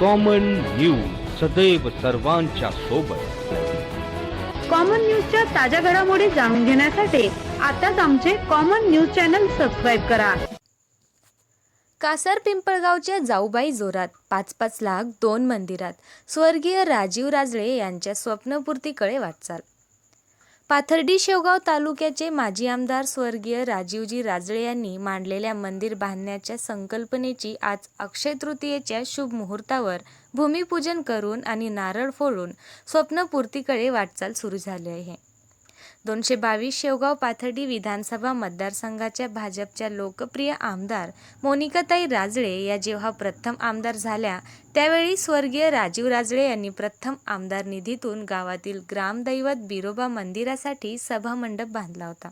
Common news सदैव सर्वांच्या सोबत. कॉमन न्यूजच्या ताज्या घडामोडी जाणून घेण्यासाठी आताच आमचे कॉमन न्यूज चॅनल सबस्क्राईब करा. कासार पिंपळगावच्या जाऊबाई जोरात पाच पाच लाख दोन मंदिरात स्वर्गीय राजीव राजळे यांच्या स्वप्नपूर्तीकडे वाटचाल. पाथर्डी शेवगाव तालुक्याचे माजी आमदार स्वर्गीय राजीवजी राजळे यांनी मांडलेल्या मंदिर बांधण्याच्या संकल्पनेची आज अक्षय तृतीयेच्या शुभ मुहूर्तावर भूमिपूजन करून आणि नारळ फोडून स्वप्नपूर्तीकडे वाटचाल सुरू झाली आहे. दोनशे बावीस शेवगाव पाथर्डी विधानसभा मतदारसंघाच्या भाजपच्या लोकप्रिय आमदार मोनिकाताई राजळे या जेव्हा प्रथम आमदार झाल्या त्यावेळी स्वर्गीय राजीव राजळे यांनी प्रथम आमदार निधीतून गावातील ग्रामदैवत बिरोबा मंदिरासाठी सभामंडप बांधला होता.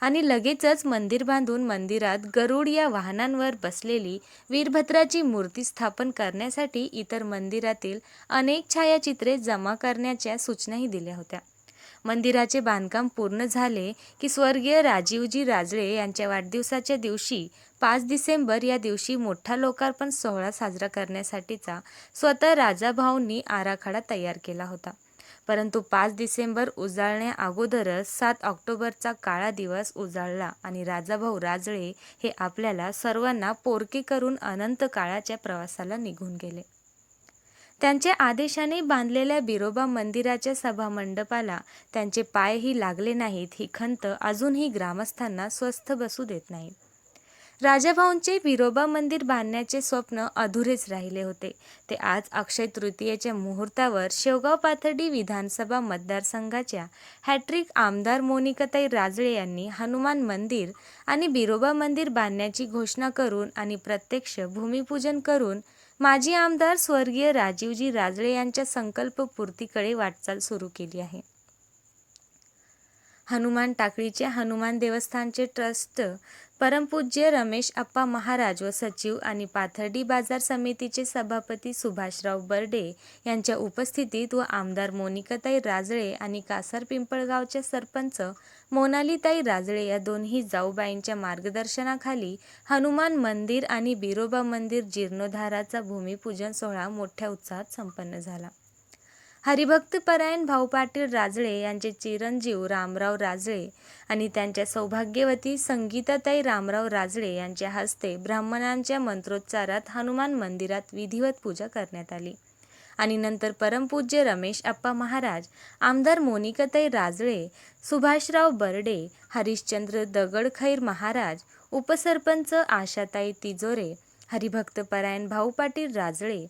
आणि लगेचच मंदिर बांधून मंदिरात गरुड या वाहनांवर बसलेली वीरभद्राची मूर्ती स्थापन करण्यासाठी इतर मंदिरातील अनेक छायाचित्रे जमा करण्याच्या सूचनाही दिल्या होत्या. मंदिराचे बांधकाम पूर्ण झाले की स्वर्गीय राजीवजी राजळे यांच्या वाढदिवसाच्या दिवशी पाच डिसेंबर या दिवशी मोठा लोकार्पण सोहळा साजरा करण्यासाठीचा स्वतः राजाभाऊंनी आराखडा तयार केला होता. परंतु पाच डिसेंबर उजाळण्या अगोदरच सात ऑक्टोबरचा काळा दिवस उजाळला आणि राजाभाऊ राजळे हे आपल्याला सर्वांना पोरके करून अनंत काळाच्या प्रवासाला निघून गेले. त्यांच्या आदेशाने बांधलेल्या बिरोबा मंदिराच्या सभामंडपाला त्यांचे पायही लागले नाहीत ही खंत अजूनही ग्रामस्थांना स्वस्थ बसू देत नाही. राजाभाऊंचे बिरोबा मंदिर बांधण्याचे स्वप्न अधुरेच राहिले होते. ते आज अक्षय तृतीयेच्या मुहूर्तावर शेवगाव पाथर्डी विधानसभा मतदारसंघाच्या हॅट्रिक आमदार मोनिकाताई राजळे यांनी हनुमान मंदिर आणि बिरोबा मंदिर बांधण्याची घोषणा करून आणि प्रत्यक्ष भूमिपूजन करून माजी आमदार स्वर्गीय राजीवजी राजळे यांच्या संकल्पपूर्तीकडे वाटचाल सुरू केली आहे. हनुमान टाकळीचे हनुमान देवस्थानचे ट्रस्ट परमपूज्य रमेश अप्पा महाराज व सचिव आणि पाथर्डी बाजार समितीचे सभापती सुभाषराव बर्डे यांच्या उपस्थितीत व आमदार मोनिकाताई राजळे आणि कासार पिंपळगावच्या सरपंच मोनालीताई राजळे या दोन्ही जाऊबाईंच्या मार्गदर्शनाखाली हनुमान मंदिर आणि बिरोबा मंदिर जीर्णोद्धाराचा भूमिपूजन सोहळा मोठ्या उत्साहात संपन्न झाला. हरिभक्तपरायण भाऊ पाटील राजळे यांचे चिरंजीव रामराव राजळे आणि त्यांच्या सौभाग्यवती संगीताताई रामराव राजळे यांच्या हस्ते ब्राह्मणांच्या मंत्रोच्चारात हनुमान मंदिरात विधिवत पूजा करण्यात आली. आणि नंतर परमपूज्य रमेश अप्पा महाराज आमदार मोनिकाताई राजळे सुभाषराव बर्डे हरिश्चंद्र दगडखैर महाराज उपसरपंच आशाताई तिजोरे हरिभक्तपरायण भाऊ पाटील राजळे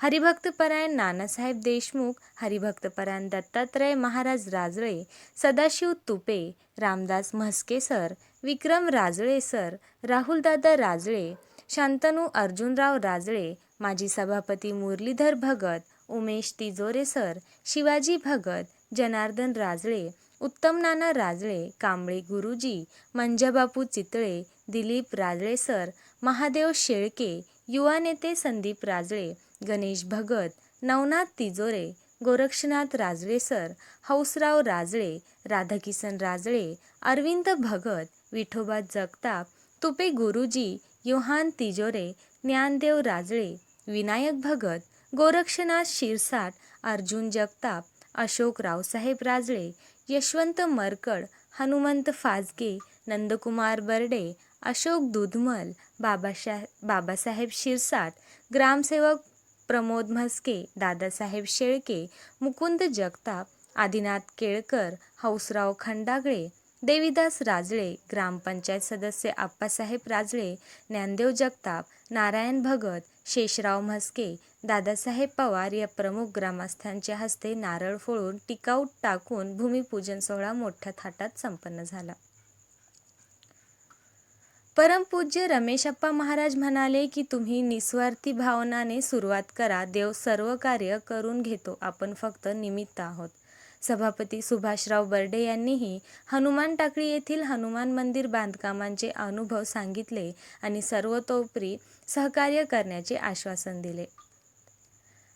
हरिभक्तपरायण नानासाहेब देशमुख हरिभक्तपरायण दत्तात्रय महाराज राजळे सदाशिव तुपे रामदास म्हस्के सर विक्रम राजळे सर राहुलदादा राजळे शांतनू अर्जुनराव राजळे माजी सभापती मुरलीधर भगत उमेश तिजोरे सर शिवाजी भगत जनार्दन राजळे उत्तम नाना राजळे कांबळे गुरुजी मंजाबापू चितळे दिलीप राजळे सर महादेव शेळके युवा नेते संदीप राजळे गणेश भगत नवनाथ तिजोरे गोरक्षनाथ राजळे सर हौसराव राजळे राधाकिसन राजळे अरविंद भगत विठोबा जगताप तुपे गुरुजी योहान तिजोरे ज्ञानदेव राजळे विनायक भगत गोरक्षनाथ शिरसाट अर्जुन जगताप अशोक रावसाहेब राजळे यशवंत मरकड हनुमंत फाजगे नंदकुमार बर्डे अशोक दुधमल बाबाशा बाबासाहेब शिरसाट ग्रामसेवक प्रमोद म्हस्के दादासाहेब शेळके मुकुंद जगताप आदिनाथ केळकर हौसराव खंडागळे देवीदास राजळे ग्रामपंचायत सदस्य आप्पासाहेब राजळे ज्ञानदेव जगताप नारायण भगत शेषराव म्हस्के दादासाहेब पवार या प्रमुख ग्रामस्थांच्या हस्ते नारळ फोडून टिकाऊ टाकून भूमिपूजन सोहळा मोठ्या थाटात संपन्न झाला. परमपूज्य रमेशप्पा महाराज म्हणाले की तुम्ही निस्वार्थी भावनाने सुरुवात करा. देव सर्व कार्य करून घेतो. आपण फक्त निमित्त आहोत. सभापती सुभाषराव बर्डे यांनीही हनुमान टाकळी येथील हनुमान मंदिर बांधकामांचे अनुभव सांगितले आणि सर्वतोपरी सहकार्य करण्याचे आश्वासन दिले.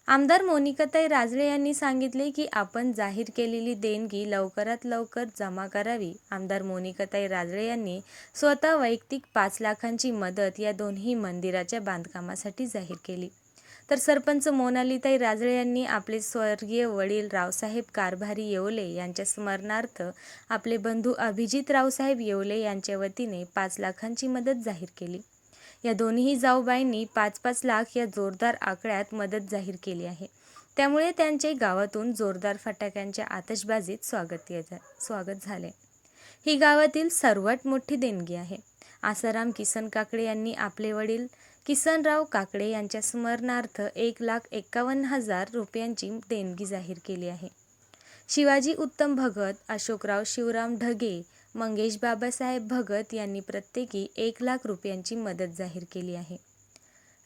आमदार मोनिकाताई राजळे यांनी सांगितले की आपण जाहीर केलेली देणगी लवकरात लवकर जमा करावी. आमदार मोनिकाताई राजळे यांनी स्वतः वैयक्तिक पाच लाखांची मदत या दोन्ही मंदिराच्या बांधकामासाठी जाहीर केली. तर सरपंच मोनालीताई राजळे यांनी आपले स्वर्गीय वडील रावसाहेब कारभारी येवले यांच्या स्मरणार्थ आपले बंधू अभिजित रावसाहेब येवले यांच्या वतीने पाच लाखांची मदत जाहीर केली. या दोन्ही जाऊबाईंनी पाच पाच लाख या जोरदार आकड्यात मदत जाहीर केली आहे. त्यामुळे त्यांचे गावातून जोरदार फटाक्यांच्या आतषबाजीत स्वागत स्वागत झाले. ही गावातील सर्वात मोठी देणगी आहे. आसाराम किसन काकडे यांनी आपले वडील किसनराव काकडे यांच्या स्मरणार्थ एक लाख एक्कावन्न हजार रुपयांची देणगी जाहीर केली आहे. शिवाजी उत्तम भगत अशोकराव शिवराम ढगे मंगेश बाबासाहेब भगत यांनी प्रत्येकी एक लाख रुपयांची मदत जाहीर केली आहे.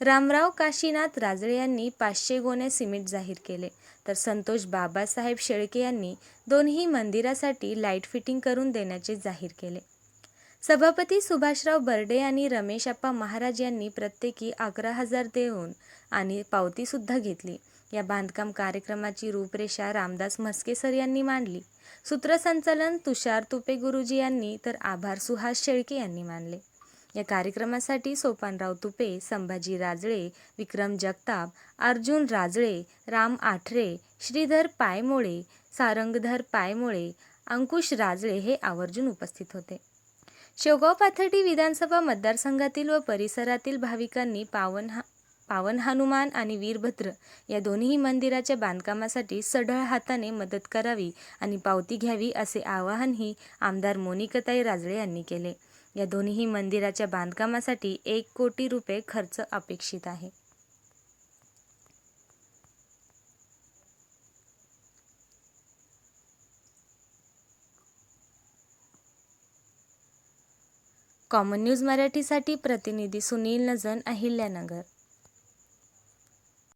रामराव काशीनाथ राजळे यांनी पाचशे गोण्या सिमेंट जाहीर केले. तर संतोष बाबासाहेब शेळके यांनी दोन्ही मंदिरासाठी लाइट फिटिंग करून देण्याचे जाहीर केले. सभापती सुभाषराव बर्डे आणि रमेश अप्पा महाराज यांनी प्रत्येकी अकरा हजार देऊन आणि पावतीसुद्धा घेतली. या बांधकाम कार्यक्रमाची रूपरेषा रामदास म्हस्के सर यांनी मांडली. सूत्रसंचालन तुषार तुपे गुरुजी यांनी तर आभार सुहास शेळके यांनी मानले. या कार्यक्रमासाठी सोपानराव तुपे संभाजी राजळे विक्रम जगताप अर्जुन राजळे राम आठरे श्रीधर पायमोळे सारंगधर पायमोळे अंकुश राजळे हे आवर्जून उपस्थित होते. शेवगाव पाथर्डी विधानसभा मतदारसंघातील व परिसरातील भाविकांनी पावन हा पावन हनुमान आणि वीरभद्र या दोन्ही मंदिराच्या बांधकामासाठी सढळ हाताने मदत करावी आणि पावती घ्यावी असे आवाहनही आमदार मोनिकाताई राजळे यांनी केले. या दोन्ही मंदिराच्या बांधकामासाठी एक कोटी रुपये खर्च अपेक्षित आहे. कॉमन न्यूज मराठीसाठी प्रतिनिधी सुनील नजन अहिल्यानगर.